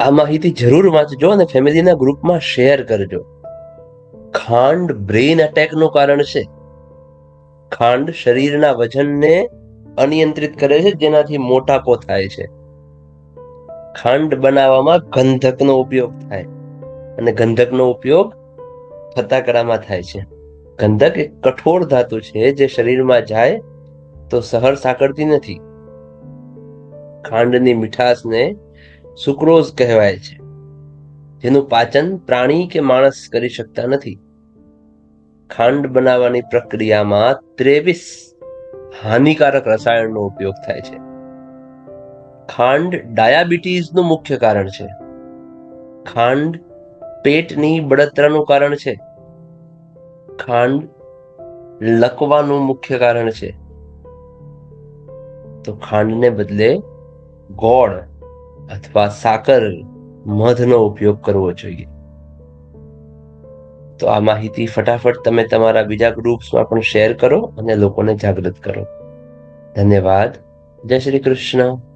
આ માહિતી જરૂર વાંચજો અને ફેમિલીના ગ્રુપમાં શેર કરજો. ખાંડ બ્રેઇન અટેકનું કારણ છે. ખાંડ શરીરના વજનને અનિયંત્રિત કરે છે, જેનાથી મોટાપો થાય છે. ખાંડ બનાવવામાં ગંધકનો ઉપયોગ થાય અને ગંધકનો ઉપયોગ ફતાકડામાં થાય છે. ગંધક એક કઠોર ધાતુ છે જે શરીરમાં જાય તો સહર સાંકળતી નથી. ખાંડની મીઠાશને સુક્રોઝ કહેવાય છે. જેનું પાચન પ્રાણી કે માણસ કરી શકતા નથી. ખાંડ બનાવવાની પ્રક્રિયામાં ત્રેવીસ હાનિકારક રસાયણનો ઉપયોગ થાય છે. ખાંડ ડાયાબિટીસનું મુખ્ય કારણ છે. ખાંડ પેટની બળતરાનું કારણ છે. ખાંડ લકવાનું મુખ્ય કારણ છે. તો ખાંડને બદલે ગોળ અથવા સાકર મધનો ઉપયોગ કરવો જોઈએ. તો આ માહિતી ફટાફટ તમે તમારા બીજા ગ્રુપ્સમાં પણ શેર કરો અને લોકોને જાગૃત કરો. ધન્યવાદ. જય શ્રી કૃષ્ણ.